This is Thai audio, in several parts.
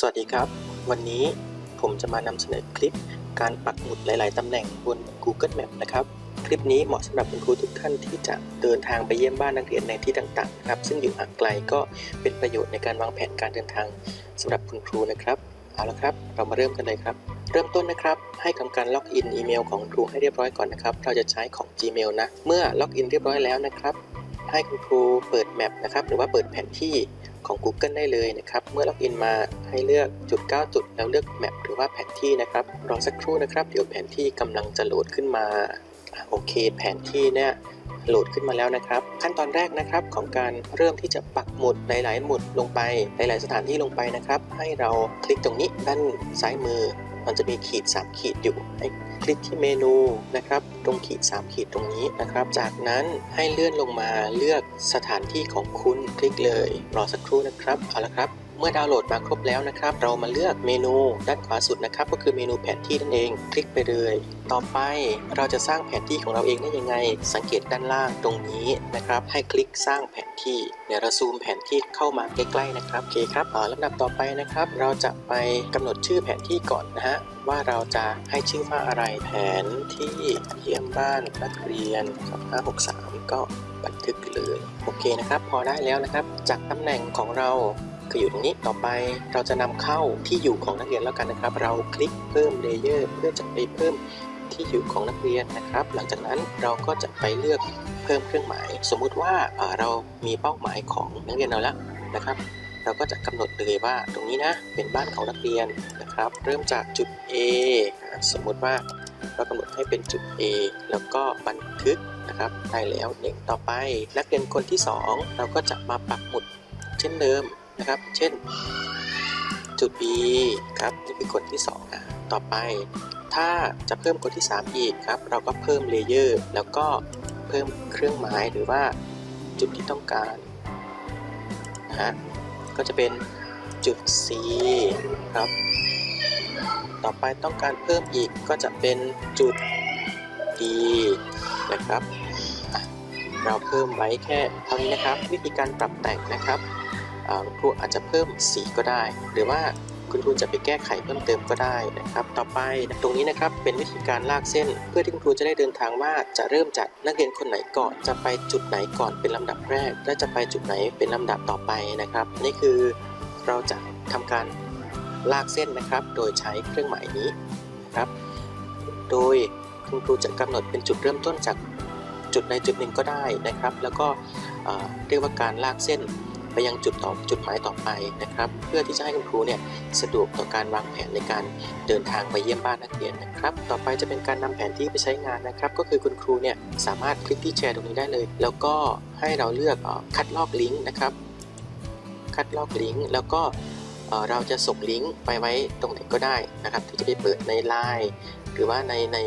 สวัสดีครับ วันนี้ผมจะมานำเสนอคลิปการปักหมุดหลาย ๆ ตำแหน่งบน Google Map นะครับ คลิปนี้เหมาะสำหรับคุณครูทุกท่านที่จะเดินทางไปเยี่ยมบ้านนักเรียนในที่ต่าง ๆ นะครับ ซึ่งอยู่ห่างไกลก็เป็นประโยชน์ในการวางแผนการเดินทางสำหรับคุณครูนะครับ เอาละครับ เรามาเริ่มกันเลยครับ เริ่มต้นนะครับ ให้ทำการล็อกอินอีเมลของครูให้เรียบร้อยก่อนนะครับ เราจะใช้ของ Gmail นะ เมื่อล็อกอินเรียบร้อยแล้วนะครับ ให้คุณครูเปิดแมปนะครับ หรือว่าเปิดแผนที่ ของ Google ได้เลยนะครับ เมื่อล็อกอินมาให้เลือกจุด 9 จุด แล้วเลือกแมปหรือว่าแผนที่นะครับ รอสักครู่นะครับ เดี๋ยวแผนที่กำลังจะโหลดขึ้นมา โอเค แผนที่เนี่ยโหลดขึ้นมาแล้วนะครับ ขั้นตอนแรกนะครับของการเริ่มที่จะปักหมุดหลาย ๆ หมุดลงไปหลาย ๆ สถานที่ลงไปนะครับ ให้เราคลิกตรงนี้ด้านซ้ายมือ มันจะมีขีด 3 ขีดอยู่ให้คลิกที่เมนูนะครับ ตรงขีด 3 ขีดตรงนี้นะครับ จากนั้นให้เลื่อนลงมาเลือกสถานที่ของคุณคลิกเลย รอสักครู่นะครับ เอาละครับ เมื่อดาวน์โหลดมาครบแล้วนะครับ เรามาเลือกเมนูด้านขวาสุดนะครับ ก็คือเมนูแผนที่นั่นเอง คลิกไปเลย ต่อไปเราจะสร้างแผนที่ของเราเองได้ยังไง สังเกตด้านล่างตรงนี้นะครับ ให้คลิกสร้างแผนที่ เดี๋ยวเราซูมแผนที่เข้ามาใกล้ๆนะครับโอเคครับอ่าลำดับต่อไปนะครับ เราจะไปกำหนดชื่อแผนที่ก่อนนะฮะว่าเราจะให้ชื่อว่าอะไรแผนที่เยี่ยมบ้านนักเรียน563 ก็บันทึกเลย โอเคนะครับ พอได้แล้วนะครับ จากตำแหน่งของเรา คืออยู่ตรงนี้ต่อไปเราจะนำเข้าที่อยู่ของนักเรียนแล้วกันนะครับ เราคลิกเพิ่มเลเยอร์เพื่อจะไปเพิ่มที่อยู่ของนักเรียนนะครับ หลังจากนั้นเราก็จะไปเลือกเพิ่มเครื่องหมาย สมมุติว่าเรามีเป้าหมายของนักเรียนเราแล้วนะครับ เราก็จะกำหนดเลยว่าตรงนี้นะเป็นบ้านของนักเรียนนะครับ เริ่มจากจุด A สมมุติว่าเรากำหนดให้เป็นจุด A แล้วก็บันทึกนะครับได้แล้วหนึ่งต่อไป นักเรียนคนที่สองเราก็จะมาปักหมุดเช่นเดิม นะครับ เช่น จุด B ครับนี่คือคนที่2อะต่อไป ถ้าจะเพิ่มคนที่ 3 อีกครับ เราก็เพิ่มเลเยอร์แล้วก็เพิ่มเครื่องหมายหรือว่าจุดที่ต้องการนะฮะก็จะเป็นจุด C ครับ ต่อไปต้องการเพิ่มอีกก็จะเป็นจุด D นะครับ เราเพิ่มไว้แค่เท่านี้นะครับ วิธีการปรับแต่งนะครับ คุณครูอาจจะเพิ่มสีก็ได้ หรือว่าคุณครูจะไปแก้ไขเพิ่มเติมก็ได้นะครับ ต่อไปตรงนี้นะครับเป็นวิธีการลากเส้น เพื่อที่คุณครูจะได้เดินทางว่าจะเริ่มจากนักเรียนคนไหนก่อน จะไปจุดไหนก่อนเป็นลำดับแรก และจะไปจุดไหนเป็นลำดับต่อไปนะครับ นี่คือเราจะทำการลากเส้นนะครับ โดยใช้เครื่องหมายนี้นะครับ โดยคุณครูจะกำหนดเป็นจุดเริ่มต้นจากจุดใดจุดหนึ่งก็ได้นะครับ แล้วก็เรียกว่าการลากเส้น ไปยังจุดต่อจุดหมายต่อไปนะครับ เพื่อที่จะให้คุณครูเนี่ยสะดวกต่อการวางแผนในการเดินทางไปเยี่ยมบ้านนักเรียนนะครับ ต่อไปจะเป็นการนำแผนที่ไปใช้งานนะครับ ก็คือคุณครูเนี่ยสามารถคลิกที่แชร์ตรงนี้ได้เลย แล้วก็ให้เราเลือกออคัดลอกลิงก์นะครับ คัดลอกลิงก์แล้วก็เราจะส่งลิงก์ไปไว้ตรงไหนก็ได้นะครับ ที่จะไปเปิดในไลน์หรือว่าในใน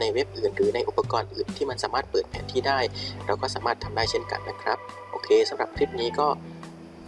ในเว็บอื่นหรือในอุปกรณ์อื่นที่มันสามารถเปิดแผนที่ได้ เราก็สามารถทำได้เช่นกันนะครับ โอเคสำหรับคลิปนี้ก็